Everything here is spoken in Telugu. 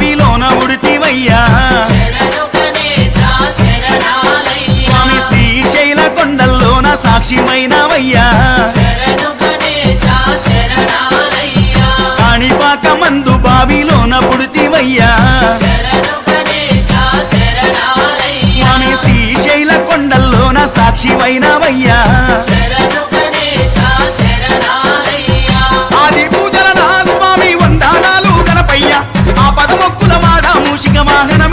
బావిలోన ఉడితివయ్యా స్వామి శ్రీశైల కొండల్లోన సాక్షిమైనవయ్యా. కాణిపాక మందు బావిలోన పుడితివయ్యా. స్వామి శ్రీశైల కొండల్లోన సాక్షిమైనవయ్యా.